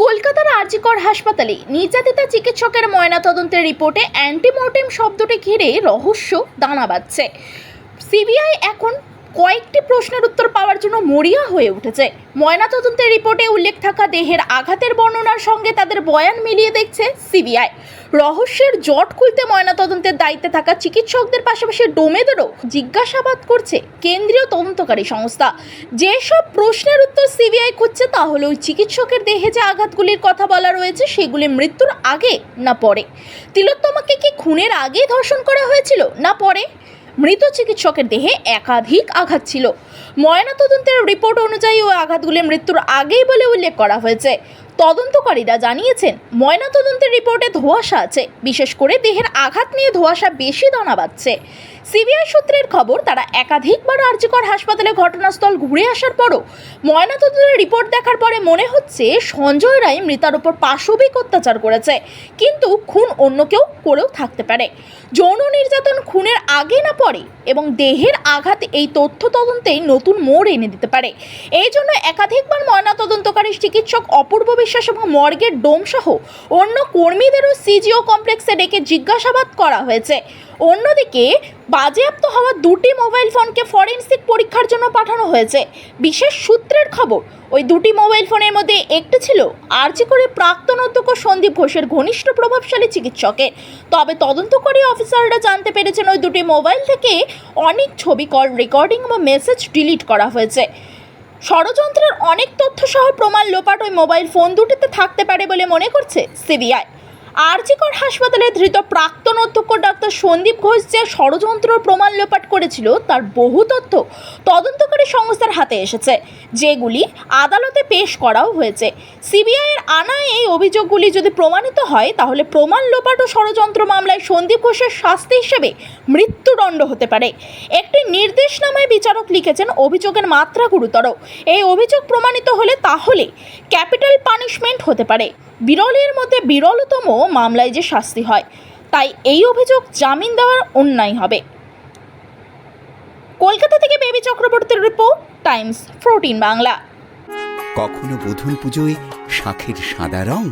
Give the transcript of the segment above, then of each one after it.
কলকাতার আরজিকর হাসপাতালে নির্যাতিতা চিকিৎসকের ময়নাতদন্তের রিপোর্টে অ্যান্টিমর্টেম শব্দটি ঘিরে রহস্য দানা বাঁধছে। সিবিআই এখন কয়েকটি প্রশ্নের উত্তর পাওয়ার জন্য মরিয়া হয়ে উঠেছে। ময়নাতদন্তের রিপোর্টে উল্লেখ থাকা দেহের আঘাতের বর্ণনার সঙ্গে তাদের বয়ান মিলিয়ে দেখছে সিবিআই। রহস্যের জট খুলতে ময়নাতদন্তের দায়িত্বে থাকা চিকিৎসকদের পাশাপাশি ডোমেদেরও জিজ্ঞাসাবাদ করছে কেন্দ্রীয় তদন্তকারী সংস্থা। যেসব প্রশ্নের উত্তর সিবিআই খুঁজছে তা হলো ওই চিকিৎসকের দেহে যে আঘাতগুলির কথা বলা রয়েছে, সেগুলি মৃত্যুর আগে না পরে? তিলোত্তমাকে কি খুনের আগে ধর্ষণ করা হয়েছিল, না পরে? মৃত চিকিৎসকের দেহে একাধিক আঘাত ছিল। ময়নাতদন্তের রিপোর্ট অনুযায়ী ওই আঘাতগুলি মৃত্যুর আগেই বলে উল্লেখ করা হয়েছে। তদন্তকারীরা জানিয়েছেন, ময়নাতদন্তের রিপোর্টে ধোঁয়াশা আছে, বিশেষ করে দেহের আঘাত নিয়ে ধোঁয়াশা বেশি দানা বাঁধছে। সিবিআই সূত্রের খবর, তারা একাধিকবার আর্যকর হাসপাতালে ঘটনাস্থল ঘুরে আসার পরও ময়নাতদন্তের রিপোর্ট দেখার পরে মনে হচ্ছে সঞ্জয় রায় মৃতার উপর পাশবিক অত্যাচার করেছে। কিন্তু খুন অন্য কেউ করেও থাকতে পারে। যৌন নির্যাতন খুনের আগে না পরে এবং দেহের আঘাত এই তথ্য তদন্তেই নতুন মোড় এনে দিতে পারে। এই জন্য একাধিকবার ময়নাতদন্তকারী চিকিৎসক অপূর্ব বিশ্বাস এবং মর্গের ডোমসহ অন্য কর্মীদেরও সিজিও কমপ্লেক্সে ডেকে জিজ্ঞাসাবাদ করা হয়েছে। অন্যদিকে, বাজেয়াপ্ত হওয়া দুটি মোবাইল ফোনকে ফরেনসিক পরীক্ষার জন্য পাঠানো হয়েছে। বিশেষ সূত্রের খবর, ওই দুটি মোবাইল ফোনের মধ্যে একটি ছিল আর্জি করে প্রাক্তন অধ্যক্ষ সন্দীপ ঘোষের ঘনিষ্ঠ প্রভাবশালী চিকিৎসকের। তবে তদন্তকারী অফিসাররা জানতে পেরেছেন ওই দুটি মোবাইল থেকে অনেক ছবি কল, রেকর্ডিং বা মেসেজ ডিলিট করা হয়েছে। ষড়যন্ত্রের অনেক তথ্য সহ প্রমাণ লোপাট ওই মোবাইল ফোন দুটিতে থাকতে পারে বলে মনে করছে সিবিআই। আরজিকর হাসপাতালে ধৃত প্রাক্তন অধ্যক্ষ ডাক্তার সন্দীপ ঘোষ যে ষড়যন্ত্র প্রমাণ লোপাট করেছিল, তার বহু তথ্য তদন্তকারী সংস্থার হাতে এসেছে, যেগুলি আদালতে পেশ করাও হয়েছে। সিবিআইয়ের আনা এই অভিযোগগুলি যদি প্রমাণিত হয়, তাহলে প্রমাণ লোপাট ও ষড়যন্ত্র মামলায় সন্দীপ ঘোষের শাস্তি হিসেবে মৃত্যুদণ্ড হতে পারে। একটি নির্দেশনামায় বিচারক লিখেছেন, অভিযোগের মাত্রা গুরুতর। এই অভিযোগ প্রমাণিত হলে তাহলে ক্যাপিটাল পানিশমেন্ট হতে পারে। বিরলের মধ্যে বিরলতম মামলায় যে শাস্তি হয় তাই এই অভিযোগ জামিন দেওয়ার অন্যায় হবে। কলকাতা থেকে বেবি চক্রবর্তীর রিপোর্ট টাইমস ফোরটিন বাংলা। কখনো বধূর পুজোয় শাঁখের সাদা রং?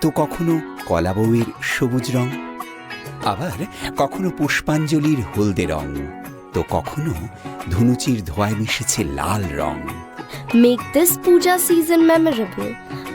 তো কখনো কলা বউয়ের সবুজ রং? আবার কখনো পুষ্পাঞ্জলির হলদে রং? তো কখনো ধুনুচির ধোয়ায় মিশেছে লাল রং? Make this puja season memorable.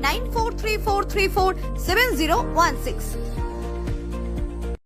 9434347016.